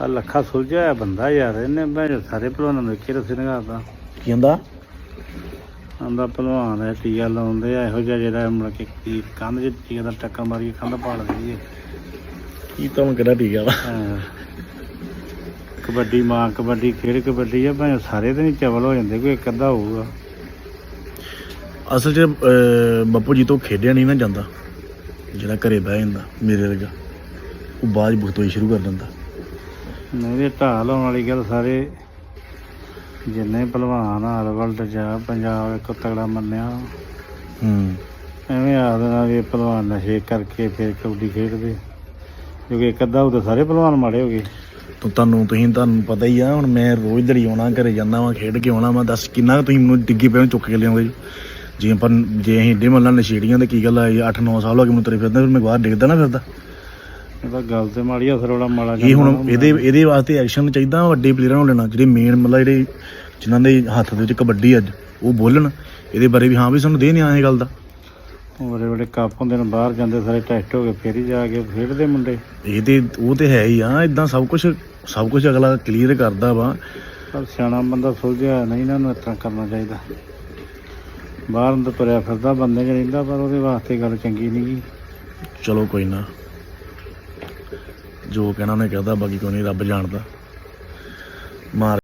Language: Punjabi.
ਆ ਲੱਖਾ ਸੁਲਝਿਆ ਹੋਇਆ ਬੰਦਾ ਯਾਰ ਇਹਨੇ ਮੈਂ ਸਾਰੇ ਭਲਵਾਨਾਂ ਨੂੰ ਰਸੇ ਨਗਾਤਾ ਕੀ ਕਹਿੰਦਾ ਆਂਦਾ ਭਲਵਾਨ ਹੈ ਟੀਆ ਲਾਉਂਦੇ ਆ ਇਹੋ ਜਿਹਾ ਜਿਹੜਾ ਮਤਲਬ ਕਿ ਕੀ ਕੰਧ ਚ ਟੀਆ ਦਾ ਟੱਕਾ ਮਾਰੀ ਕੇ ਕੰਧ ਪਾੜ ਦਈਏ। ਕੀ ਤਾਂ ਕਿਹੜਾ ਠੀਕ ਆ ਵਾ। ਕਬੱਡੀ ਮਾਂ ਕਬੱਡੀ ਖੇਡ ਕਬੱਡੀ ਆ ਭਾਵੇਂ ਸਾਰੇ ਤੇ ਨਹੀਂ ਚਵਲ ਹੋ ਜਾਂਦੇ ਕੋਈ ਇੱਕ ਅੱਧਾ ਹੋਊਗਾ। ਅਸਲ 'ਚ ਬੱਪੂ ਜੀ ਤੋਂ ਖੇਡਿਆ ਨਹੀਂ ਨਾ ਜਾਂਦਾ। ਜਿਹੜਾ ਘਰੇ ਬਹਿ ਜਾਂਦਾ ਮੇਰੇ ਵਰਗਾ ਉਹ ਬਾਅਦ ਭੁਗਤੋਈ ਸ਼ੁਰੂ ਕਰ ਦਿੰਦਾ। ਮੇਰੇ ਢਾਲ ਲਾਉਣ ਵਾਲੀ ਗੱਲ ਸਾਰੇ। ਜਿੰਨੇ ਭਲਵਾਨ ਹਾਲ ਵਰਲਡ ਜਾ ਪੰਜਾਬ ਇੱਕ ਤਗੜਾ ਮੰਨਿਆ। ਹੂੰ। ਐਵੇਂ ਆਦਨਾ ਵੀ ਇਹ ਭਲਵਾਨ ਨਸ਼ੇ ਕਰਕੇ ਫਿਰ ਕਬੱਡੀ ਖੇਡਦੇ। ਕਿਉਂਕਿ ਇੱਕ ਅੱਧਾ ਉਹ ਤਾਂ ਸਾਰੇ ਭਲਵਾਨ ਮਾੜੇ ਹੋ ਗਏ ਤੂੰ ਤੁਹਾਨੂੰ ਤੁਸੀਂ ਤੁਹਾਨੂੰ ਪਤਾ ਹੀ ਆ ਹੁਣ ਮੈਂ ਰੋਜ਼ ਦੜੀ ਆਉਣਾ ਘਰੇ ਜਾਂਦਾ ਵਾਂ ਖੇਡ ਕੇ ਆਉਣਾ ਵਾਂ ਦੱਸ ਕਿੰਨਾ ਤੁਸੀਂ ਮੈਨੂੰ ਡਿੱਗੀ ਨੂੰ ਚੁੱਕ ਕੇ ਲਿਆਉਂਦੇ ਜੀ। ਜੇ ਆਪਾਂ ਜੇ ਅਸੀਂ ਏਡੇ ਮੱਲਾਂ ਨਸ਼ੇੜੀਆਂ ਤੇ ਕੀ ਗੱਲ ਆ 8-9 ਸਾਲ ਹੋ ਗਏ ਮੈਨੂੰ ਤੁਰੇ ਫਿਰਦਾ ਫਿਰ ਮੈਂ ਬਾਹਰ ਡਿੱਗਦਾ ਨਾ ਫਿਰਦਾ। ਇਹਦਾ ਗੱਲ ਤੇ ਮਾੜੀ ਅਸਰ ਵਾਲਾ ਮਾੜਾ ਇਹ ਹੁਣ ਇਹਦੇ ਇਹਦੇ ਵਾਸਤੇ ਐਕਸ਼ਨ ਚਾਹੀਦਾ ਵੱਡੇ ਪਲੇਅਰਾਂ ਨੂੰ ਲੈਣਾ ਜਿਹੜੇ ਮੇਨ ਮਤਲਬ ਜਿਹੜੇ ਜਿਨ੍ਹਾਂ ਦੇ ਹੱਥ ਦੇ ਵਿੱਚ ਕਬੱਡੀ ਅੱਜ ਉਹ ਬੋਲਣ। ਇਹਦੇ ਬਾਰੇ ਵੀ ਹਾਂ ਵੀ ਸਾਨੂੰ ਦੇ ਨਹੀਂ ਆਏ ਗੱਲ ਦਾ। ਬੜੇ ਬੜੇ ਕੱਪ ਹੁੰਦੇ ਨੇ ਬਾਹਰ ਜਾਂਦੇ ਸਾਰੇ ਟੈਸਟ ਹੋ ਕੇ ਫੇਰ ਹੀ ਜਾ ਕੇ ਖੇਡਦੇ ਮੁੰਡੇ। ਇਹ ਤੇ ਉਹ ਤੇ ਹੈ ਹੀ ਆ ਇਦਾਂ ਸਭ ਕੁਝ ਸਭ ਕੁਝ ਅਗਲਾ ਕਲੀਅਰ ਕਰਦਾ ਵਾ। ਪਰ ਸਿਆਣਾ ਬੰਦਾ ਸੁਲਝਿਆ ਹੋਇਆ ਨਹੀਂ ਇਹਨਾਂ ਨੂੰ ਇਸ ਤਰ੍ਹਾਂ ਕਰਨਾ ਚਾਹੀਦਾ। ਬਾਹਰ ਅੰਦਰ ਤੁਰਿਆ ਫਿਰਦਾ ਬੰਦੇ 'ਚ ਰਹਿੰਦਾ ਪਰ ਉਹਦੇ ਵਾਸਤੇ ਗੱਲ ਚੰਗੀ ਨਹੀਂ ਗੀ। ਚਲੋ ਕੋਈ ਨਾ। ਜੋ ਕਹਿਣਾ ਉਹਨੇ ਕਹਦਾ ਬਾਕੀ ਕੋਈ ਨਹੀਂ ਰੱਬ ਜਾਣਦਾ। ਮਾਰ